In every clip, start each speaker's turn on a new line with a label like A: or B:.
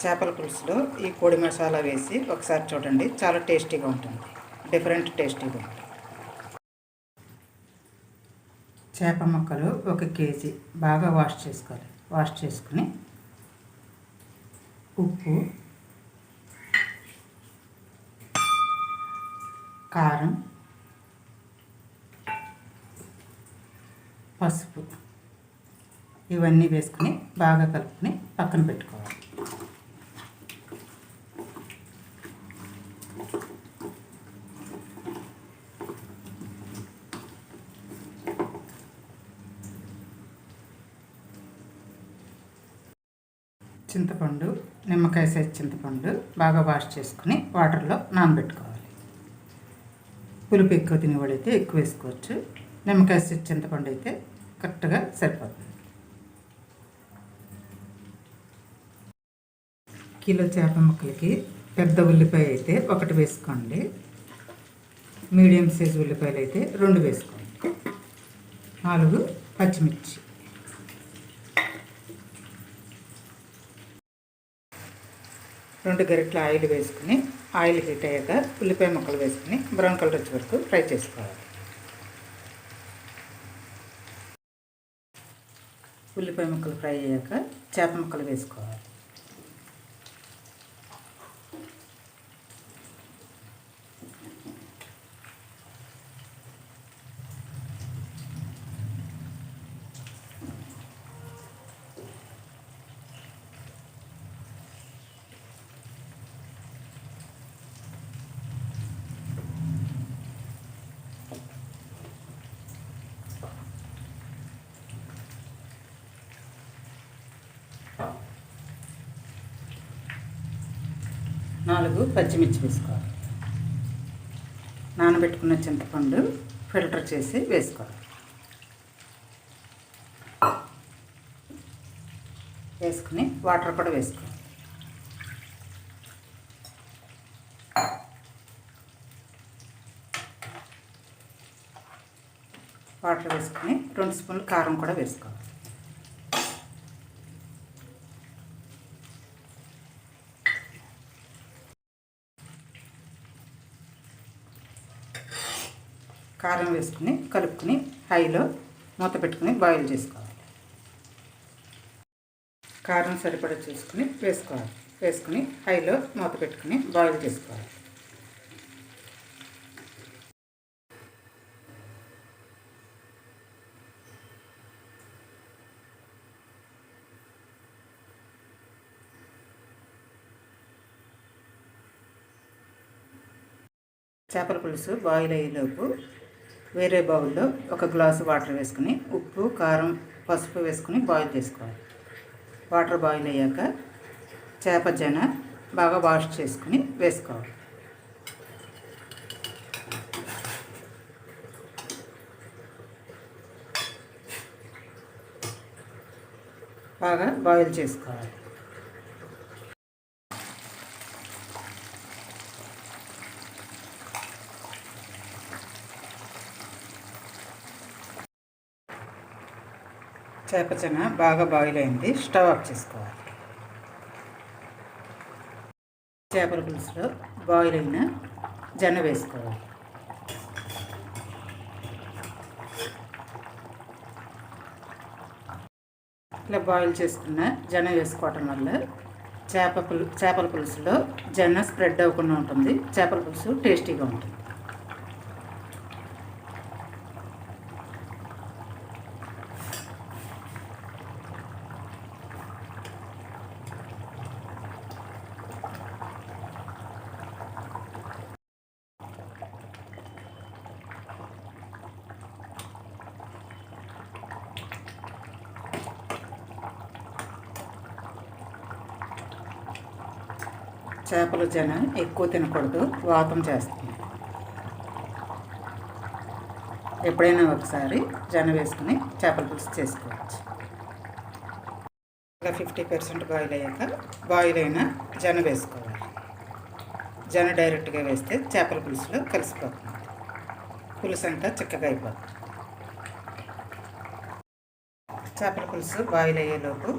A: చేపల పులుసులో ఈ పొడి మసాలా వేసి ఒకసారి చూడండి. చాలా టేస్టీగా ఉంటుంది. డిఫరెంట్ టేస్టీగా ఉంటుంది. చేప ముక్కలు ఒక కేజీ బాగా వాష్ చేసుకోవాలి. వాష్ చేసుకుని ఉప్పు కారం పసుపు ఇవన్నీ వేసుకుని బాగా కలుపుకొని పక్కన పెట్టుకోవాలి. చింతపండు నిమ్మకాయ సైజ్ చింతపండు బాగా వాష్ చేసుకుని వాటర్లో నానబెట్టుకోవాలి. పులుపు ఎక్కువ తినేవాడైతే ఎక్కువ వేసుకోవచ్చు. నిమ్మకాయ సైజ్ చింతపండు అయితే కరెక్ట్గా సరిపోతుంది. కిలో చేప ముక్కలకి పెద్ద ఉల్లిపాయ అయితే ఒకటి వేసుకోండి. మీడియం సైజ్ ఉల్లిపాయలు అయితే రెండు వేసుకోండి. నాలుగు పచ్చిమిర్చి. రెండు గరిటెల ఆయిల్ వేసుకుని ఆయిల్ హీట్ అయ్యాక ఉల్లిపాయ ముక్కలు వేసుకుని బ్రౌన్ కలర్ వచ్చే వరకు ఫ్రై చేసుకోవాలి. ఉల్లిపాయ ముక్కలు ఫ్రై అయ్యాక చేప ముక్కలు వేసుకోవాలి. నాలుగు పచ్చిమిర్చి వేసుకోవాలి. నానబెట్టుకున్న చింతపండు ఫిల్టర్ చేసి వేసుకోవాలి. వేసుకుని వాటర్ కూడా వేసుకోవాలి. వాటర్ వేసుకుని రెండు స్పూన్లు కారం కూడా వేసుకోవాలి. కారం వేసుకుని కలుపుకుని హైలో మూత పెట్టుకుని బాయిల్ చేసుకోవాలి. కారం సరిపడా చేసుకుని వేసుకోవాలి. వేసుకుని హైలో మూత పెట్టుకుని బాయిల్ చేసుకోవాలి. చేపల పులుసు బాయిల్ అయ్యేలోపు వేరే బౌల్లో ఒక గ్లాసు వాటర్ వేసుకుని ఉప్పు కారం పసుపు వేసుకుని బాయిల్ చేసుకోవాలి. వాటర్ బాయిల్ అయ్యాక చేప జన బాగా వాష్ చేసుకుని వేసుకోవాలి. బాగా బాయిల్ చేసుకోవాలి. చేపచన బాగా బాయిల్ అయింది. స్టవ్ ఆఫ్ చేసుకోవాలి. చేపల పులుసులో బాయిల్ అయిన జన వేసుకోవాలి. ఇలా బాయిల్ చేసుకున్న జన వేసుకోవటం వల్ల చేప పులు చేపల పులుసులో జన స్ప్రెడ్ అవ్వకుండా ఉంటుంది. చేపల పులుసు టేస్టీగా ఉంటుంది. చేపల జనం ఎక్కువ తినకూడదు వాతం చేస్తుంది. ఎప్పుడైనా ఒకసారి జన వేసుకుని చేపల పులుసు చేసుకోవచ్చు. ఇలా ఫిఫ్టీ పర్సెంట్ బాయిల్ అయ్యాక బాయిల్ అయిన జన వేసుకోవాలి. జన డైరెక్ట్గా వేస్తే చేపల పులుసులో కలిసిపోతుంది. పులుసు అంతా చిక్కగా అయిపోతుంది. చేపల పులుసు బాయిల్ అయ్యేలోపు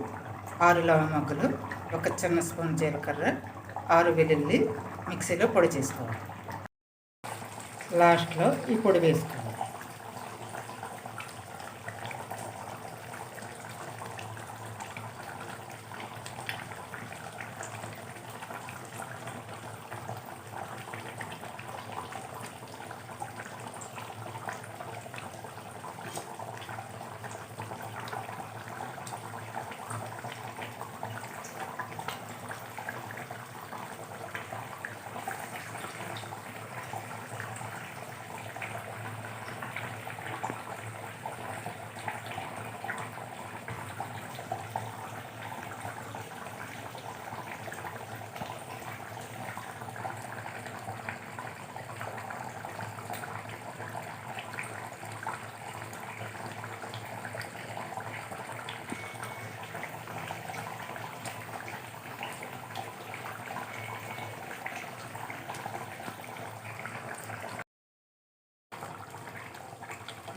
A: ఆరు లవ మొగ్గలు ఒక చిన్న స్పూన్ జీలకర్ర ఆరు వెల్లుల్లి మిక్సీలో పొడి చేసుకోవాలి. లాస్ట్లో ఈ పొడి వేసుకోవాలి.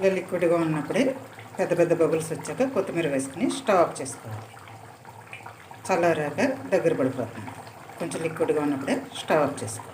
A: ఇలా లిక్విడ్గా ఉన్నప్పుడే పెద్ద పెద్ద బబుల్స్ వచ్చాక కొత్తిమీర వేసుకుని స్టవ్ ఆఫ్ చేసుకోవాలి. చల్లారాక దగ్గర పడిపోతుంది. కొంచెం లిక్విడ్గా ఉన్నప్పుడే స్టవ్ ఆఫ్ చేసుకోవాలి.